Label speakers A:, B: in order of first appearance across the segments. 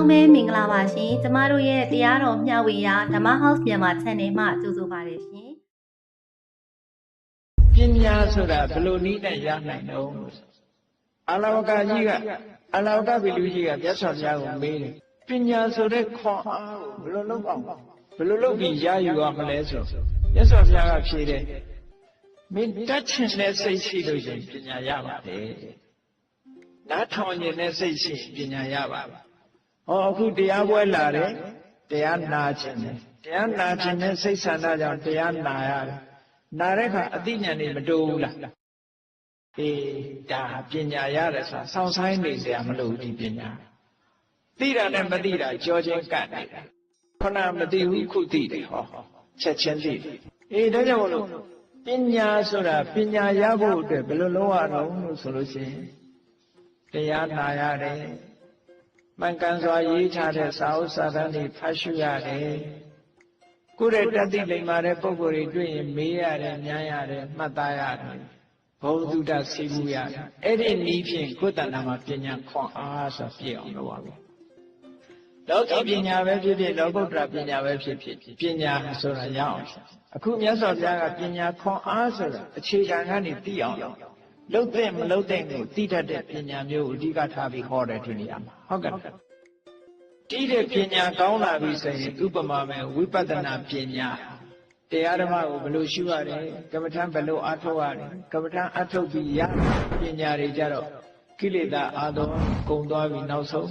A: လုံးပဲမင်္ဂလာပါရှင်ကျမတို့ရဲ့တရားတော်မျှဝေရာဓမ္မ house မြန်မာ channel မှာကြိုဆိုပါရရှင်
B: ပညာဆိုတာဘယ်လိုနည်းနဲ့ရနိုင်တော့လို့ဆိုအလောကကြီးကအလောကဗိလူကြီးကမြတ်စွာဘုရားကိုမေးတယ်ပညာဆိုတဲ့ခွန်အားကိုဘယ်လိုလုပ်အောင်ဘယ်လိုလုပ်ပြီးရယူရမလဲဆိုမြတ်စွာဘုရားကဖြေတယ်မင်းတတ်ချင်တဲ့စိတ်ရှိလို့ရှိရင်ပညာရပါတယ်နားထောင်ခြင်းတဲ့စိတ်ရှိရင်ပညာရပါပါ ဟောအခုတရားပွဲလာတယ်တရားနာခြင်းတယ်တရားနာခြင်းနဲ့စိတ်ဆန္ဒကြောင့်တရားနာရတယ်နာတဲ့အခါအသိဉာဏ်တွေမတိုးဘူးလားအေးဒါပညာရတယ်ဆိုတာစောင့်ဆိုင်နေစရာမလိုဘူးဒီပညာသိတာနဲ့မသိတာကြောချင်းကတ်နေတာခဏမသိဘူးခုသိတယ်ဟောချက်ချင်းသိတယ်အေးဒါကြောင့်မလို့ပညာဆိုတာပညာရဖို့အတွက်ဘယ်လိုလုပ်ရအောင်လို့ဆိုလို့ရှိရင်တရားနာရတယ် မှန်ကန်စွာရေးထားတဲ့စာအုပ်စာတမ်းတွေဖတ်ရှုရတယ်ကိုယ့်ရဲ့တတိလိမ္မာတဲ့ပုံကိုယ်တွေတွေ့ရင်မေးရတယ်ညမ်းရတယ်မှတ်သားရတယ်ဘုံတုဒ္ဒစီမှုရတယ်အဲ့ဒီနည်းဖြင့်ကိုယ်တဏ္ဍာမှာပညာခွန်အားဆိုပြည့်အောင်လုပ်ရမယ်လောကီပညာပဲဖြစ်ဖြစ်လောကုတ္တရာပညာပဲဖြစ်ဖြစ်ပညာဆိုတာရအောင်အခုမြတ်စွာဘုရားကပညာခွန်အားဆိုတာအခြေခံကနေသိအောင်လုပ် လုတ်တဲ့မလုတ်တဲ့ကိုသိတတ်တဲ့ပညာမျိုးကိုအဓိကထားပြီးဟောတယ်ဒီနေရာမှာဟုတ်ကဲ့တီးတဲ့ပညာကောင်းလာပြီဆိုရင်ဥပမာမဲ့ဝိပဿနာပညာတရားဓမ္မကိုဘယ်လိုရှုရတယ်ကမ္မထံဘယ်လိုအားထုတ်ရတယ်ကမ္မထံအထုတ်ပြီးရပညာတွေကြတော့ကိလေသာအာသောကုံသွားပြီးနောက်ဆုံး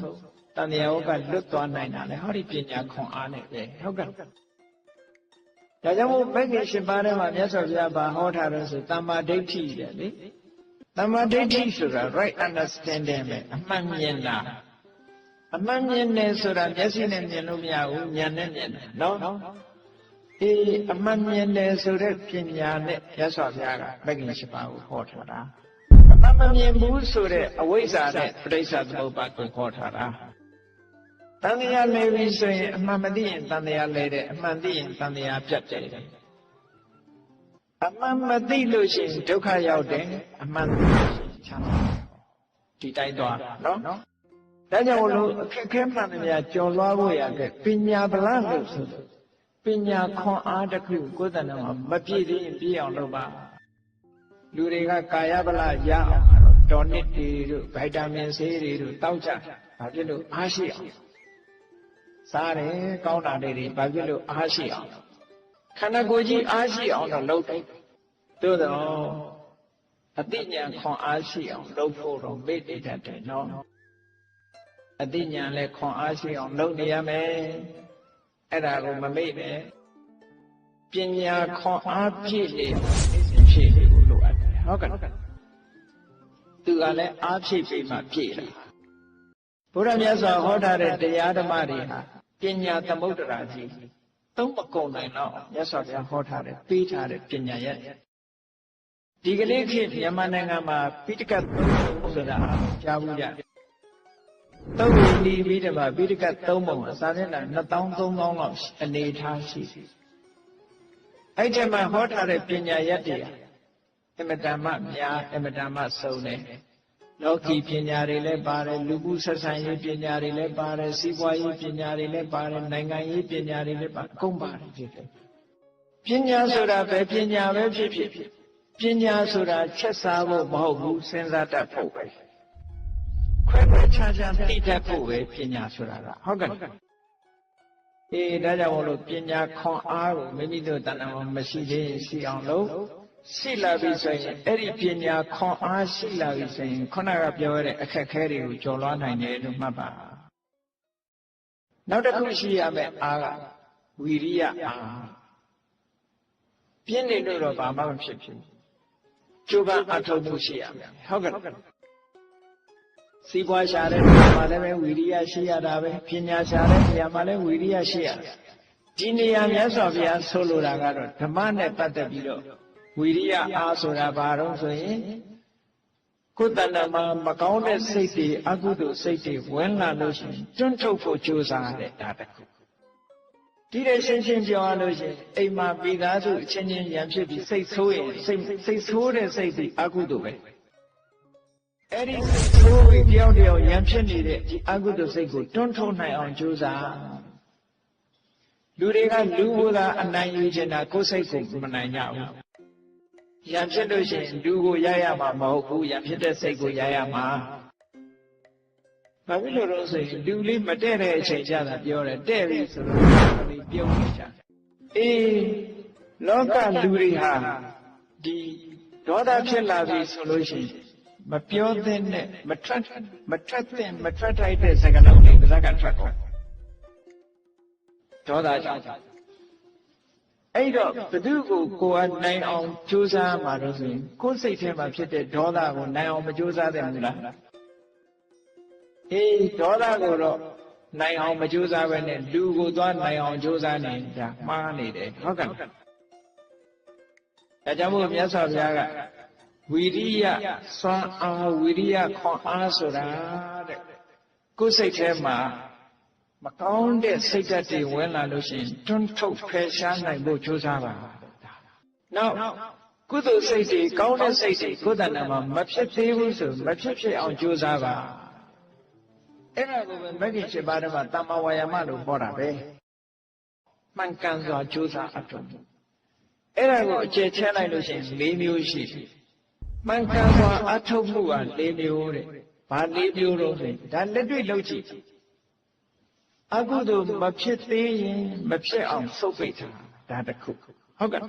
B: တန်တရားဝကလွတ်သွားနိုင်တာလေဟောဒီပညာခွန်အားနဲ့ပဲဟုတ်ကဲ့ဒါကြောင့်မို့မဂ္ဂင်၈ပါးထဲမှာမြတ်စွာဘုရားဗာဟောထားတယ်ဆိုတမ္မာဒိဋ္ဌိတဲ့လေ တမ္မာဒိဋ္ဌိဆိုတာ right understanding ပဲအမှန်မြင်တာအမှန်မြင်တယ်ဆိုတာမျက်စိနဲ့မြင်လို့မရဘူးဉာဏ်နဲ့မြင်တယ်နော်အေးအမှန်မြင်တယ်ဆိုတဲ့ပညာနဲ့မြတ်စွာဘုရားကမဂ္ဂင်၈ပါးကိုဟောထားတာအမှန်မမြင်ဘူးဆိုတဲ့အဝိဇ္ဇာနဲ့ပြိဿသမုပ္ပါကိုဟောထားတာတန်တရားလဲပြီဆိုရင်အမှန်မသိရင်တန်တရားလဲတယ်အမှန်သိရင်တန်တရားပြတ်တယ် အမှန်မသိလို့ရှိရင်ဒုက္ခရောက်တယ်အမှန်သိလို့ရှိရင်ချမ်းသာဒီတိုင်းသွားနော်ဒါကြောင့်လို့အခက်ခဲမှန်တယ်များကြော်လွှားဖို့ရတဲ့ပညာဗလားလို့ဆိုလို့ပညာခွန်အားတစ်ခုကိုယ်တဏ္ဍာမှာမပြည့်သေးရင်ပြည့်အောင်လုပ်ပါလူတွေကကာယဗလားရအောင်တော့ဒေါ်နစ်တွေတို့ဗိုက်တာမင်ဆေးတွေတို့တောက်ကြဘာဖြစ်လို့အားရှိအောင်စားတယ်ကောင်းတာတွေတွေဘာဖြစ်လို့အားရှိအောင် ခန္ဓာကိုယ်ကြီးအားရှိအောင်တော့လုပ်တယ်သို့တော့အတိညာခွန်အားရှိအောင်လုပ်ဖို့တော့မေ့နေတတ်တယ်နော်အတိညာလည်းခွန်အားရှိအောင်လုပ်နေရမယ်အဲ့ဒါကိုမမေ့နဲ့ပညာခွန်အားပြည့်နေဖြည့်နေဖို့လိုအပ်တယ်ဟုတ်ကဲ့သူကလည်းအားဖြည့်ပြီးမှပြည့်လာဘုရားမြတ်စွာဟောထားတဲ့တရားဓမ္မတွေဟာပညာသမုဒ္ဒရာကြီး သုံးမကုန်နိုင်တော့မြတ်စွာဘုရားဟောထားတဲ့ပေးထားတဲ့ပညာရဲ့ဒီကလေးခေတ်မြန်မာနိုင်ငံမှာပိဋကတ်သုံးဆိုတာကြားဘူးကြသုံးပြီးဒီပြီးတမှာပိဋကတ်သုံးပုံအစာနဲ့လာ2000 3000လောက်အနေထားရှိအဲ့ဒီမှာဟောထားတဲ့ပညာရက်တွေအမတန်မှများအမတန်မှစုံတယ် လောကီပညာတွေလည်းပါတယ်လူမှုဆက်ဆံရေးပညာတွေလည်းပါတယ်စီးပွားရေးပညာတွေလည်းပါတယ်နိုင်ငံရေးပညာတွေလည်းပါအကုန်ပါတယ်ဖြစ်တယ်ပညာဆိုတာပဲပညာပဲဖြစ်ဖြစ်ပညာဆိုတာချက်စားဖို့မဟုတ်ဘူးစဉ်းစားတတ်ဖို့ပဲခွဲခွဲခြားခြားသိတတ်ဖို့ပဲပညာဆိုတာကဟုတ်ကဲ့အေးဒါကြောင့်မလို့ပညာခွန်အားကိုမိမိတို့တဏ္ဍာမှာမရှိသေးရင်ရှိအောင်လုပ် ရှိလာပြီဆိုရင်အဲ့ဒီပညာခွန်အားရှိလာပြီဆိုရင်ခုနကပြောရတဲ့အခက်ခဲတွေကိုကျော်လွှားနိုင်တယ်လို့မှတ်ပါနောက်တစ်ခုရှိရမယ့်အားကဝီရိယအားပြင်းနေလို့တော့ဘာမှမဖြစ်ဘူးကျိုးပန်းအထောက်မှုရှိရမယ်ဟုတ်ကဲ့စီးပွားရှာတဲ့နေရာမှာလည်းပဲဝီရိယရှိရတာပဲပညာရှာတဲ့နေရာမှာလည်းဝီရိယရှိရတယ်ဒီနေရာမြတ်စွာဘုရားဆိုလိုတာကတော့ဓမ္မနဲ့ပတ်သက်ပြီးတော့ ဝီရိယအားဆိုတာဘာတော့ဆိုရင်ကိုယ်တဏ္ဍမှာမကောင်းတဲ့စိတ်တွေအကုသိုလ်စိတ်တွေဝင်လာလို့ရှိရင်တွန့်ထုတ်ဖို့ကြိုးစားရတဲ့ဒါတခုဒီတဲ့ရှင်းရှင်းပြောရလို့ရှိရင်အိမ်မှာမိသားစုအချင်းချင်းရံဖြစ်ပြီးစိတ်ဆိုးရင်စိတ်စိတ်ဆိုးတဲ့စိတ်တွေအကုသိုလ်ပဲအဲ့ဒီစိတ်ဆိုးပြီးတယောက်တယောက်ရံဖြစ်နေတဲ့ဒီအကုသိုလ်စိတ်ကိုတွန်းထုတ်နိုင်အောင်ကြိုးစားလူတွေကလူဘုရားအနိုင်ယူချင်တာကိုယ်စိတ်ကိုမနိုင်ကြဘူး ရံဖြစ်လို့ရှိရင်လူကိုရရမှာမဟုတ်ဘူးရံဖြစ်တဲ့စိတ်ကိုရရမှာဘာဖြစ်လို့လဲဆိုရင်လူလေးမတဲ့တဲ့အချိန်ကျတာပြောတယ်တဲ့ပြီဆိုတော့ဒီပြုံးနေကြအေးလောကလူတွေဟာဒီဒေါသဖြစ်လာပြီဆိုလို့ရှိရင်မပြောသင့်နဲ့မထွက်မထွက်သင့်မထွက်ထိုက်တဲ့စကားလုံးတွေပါးစပ်ကထွက်ကုန်ဒေါသကြောင့် အဲ့တော့ဘသူကိုကိုယ်ကနိုင်အောင်ကြိုးစားမှာလို့ဆိုရင်ကိုယ်စိတ်ထဲမှာဖြစ်တဲ့ဒေါသကိုနိုင်အောင်မကြိုးစားသင့်ဘူးလားအေးဒေါသကိုတော့နိုင်အောင်မကြိုးစားပဲနဲ့လူကိုသွားနိုင်အောင်ကြိုးစားနေတာမှားနေတယ်ဟုတ်ကဲ့ဒါကြောင့်မို့မြတ်စွာဘုရားကဝီရိယစွမ်းအားဝီရိယခွန်အားဆိုတာတဲ့ကိုယ်စိတ်ထဲမှာ မကောင်းတဲ့စိတ်ဓာတ်တွေဝင်လာလို့ရှိရင်တွန်းထုတ်ဖယ်ရှားနိုင်ဖို့ကြိုးစားပါနောက်ကုသိုလ်စိတ်တွေကောင်းတဲ့စိတ်တွေကိုယ်တဏ္ဍာမှာမဖြစ်သေးဘူးဆိုမဖြစ်ဖြစ်အောင်ကြိုးစားပါအဲ့ဒါကိုပဲမဂ္ဂင်7ပါးထဲမှာတမ္မာဝါယာမလို့ခေါ်တာပဲမှန်ကန်စွာကြိုးစားအထုံးအဲ့ဒါကိုအကျယ်ချဲလိုက်လို့ရှိရင်၄မျိုးရှိတယ်မှန်ကန်စွာအထုတ်မှုက၄မျိုးတဲ့ဘာ၄မျိုးတော့လဲဒါလက်တွေ့လုပ်ကြည့် အကုသိုလ်မဖြစ်သေးရင်မဖြစ်အောင်စုပ်ပိတ်တာဒါတစ်ခုဟုတ်ကဲ့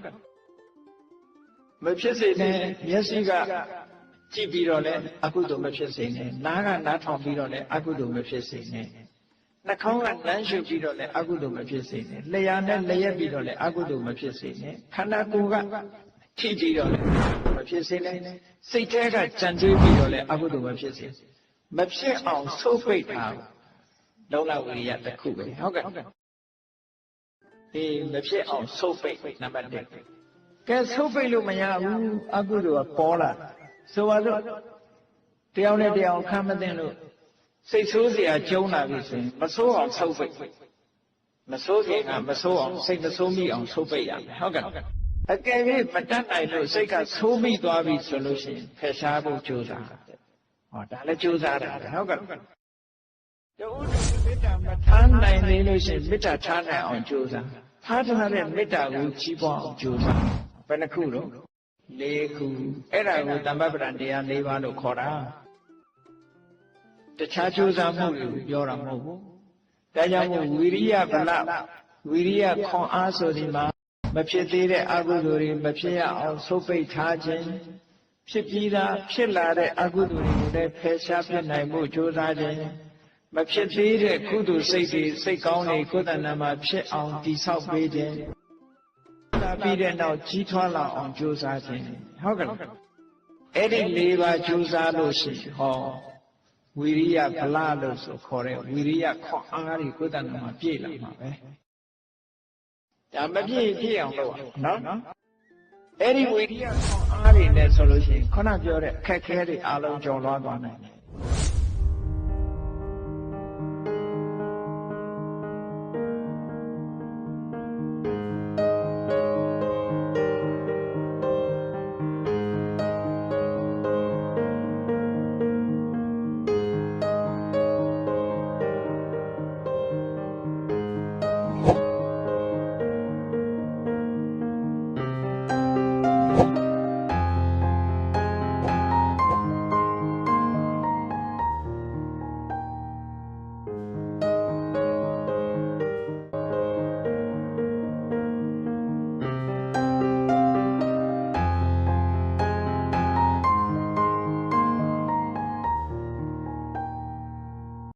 B: မဖြစ်စေနဲ့မျက်စိကကြည့်ပြီးတော့လည်းအကုသိုလ်မဖြစ်စေနဲ့နားကနားထောင်ပြီးတော့လည်းအကုသိုလ်မဖြစ်စေနဲ့နှာခေါင်းကနမ်းရှုပ်ပြီးတော့လည်းအကုသိုလ်မဖြစ်စေနဲ့လျှာနဲ့လျက်ပြီးတော့လည်းအကုသိုလ်မဖြစ်စေနဲ့ခန္ဓာကိုယ်ကထိပြီးတော့လည်းမဖြစ်စေနဲ့စိတ်แท้ကကြံတွေးပြီးတော့လည်းအကုသိုလ်မဖြစ်စေမဖြစ်အောင်ဆုပ်ပိတ်တာ လုံလဝိရိယတစ်ခုပဲဟုတ်ကဲ့ဒီမဖြစ်အောင်ဆုပ်ပိတ်နံပါတ်1ကဲဆုပ်ပိတ်လို့မရဘူးအကုသိုလ်ကပေါ်လာဆိုပါစို့တယောက်နဲ့တယောက်ခံမသိလို့စိတ်ဆိုးစရာကြုံလာပြီဆိုရင်မဆိုးအောင်ဆုပ်ပိတ်မဆိုးခင်ကမဆိုးအောင်စိတ်မဆိုးမိအောင်ဆုပ်ပိတ်ရမယ်ဟုတ်ကဲ့အကယ်၍မတတ်နိုင်လို့စိတ်ကဆိုးမိသွားပြီဆိုလို့ရှိရင်ဖယ်ရှားဖို့ကြိုးစားဟောဒါလည်းကြိုးစားတာဟုတ်ကဲ့ တူမေတ္တာမထားနိုင်သေးလို့ရှိရင်မေတ္တာထားနိုင်အောင်ကြိုးစားထားထားတဲ့မေတ္တာကိုကြီးပွားအောင်ကြိုးစားဘယ်နှခုတော့၄ခုအဲ့ဒါကိုတမ္ပပဒံတရား၄ပါးလို့ခေါ်တာတခြားကြိုးစားမှုတွေကိုပြောတာမဟုတ်ဘူးဒါကြောင့်မို့ဝီရိယဗလဝီရိယခွန်အားဆိုဒီမှာမဖြစ်သေးတဲ့အကုသိုလ်တွေမဖြစ်ရအောင်ဆုပ်ပိတ်ထားခြင်းဖြစ်ပြီးသားဖြစ်လာတဲ့အကုသိုလ်တွေကိုလည်းဖယ်ရှားပြနိုင်မှုကြိုးစားခြင်း မဖြစ်သေးတဲ့ကုသိုလ်စိတ်တွေစိတ်ကောင်းတွေကိုယ်တဏ္ဍာမှာဖြစ်အောင်တည်ဆောက်ပေးခြင်းဒါပြီးတဲ့နောက်ကြီးထွားလာအောင်ကြိုးစားခြင်းဟုတ်ကဲ့အဲ့ဒီ၄ပါးကြိုးစားလို့ရှိရင်ဟောဝီရိယဗလလို့ဆိုခေါ်တဲ့ဝီရိယခွန်အားတွေကိုယ်တဏ္ဍာမှာပြည့်လာမှာပဲဒါမပြည့်ပြည့်အောင်လုပ်အောင်နော်အဲ့ဒီဝိရိယခွန်အားတွေနဲ့ဆိုလို့ရှိရင်ခုနပြောတဲ့အခက်ခဲတွေအလုံးကျော်လွှားသွားနိုင်တယ်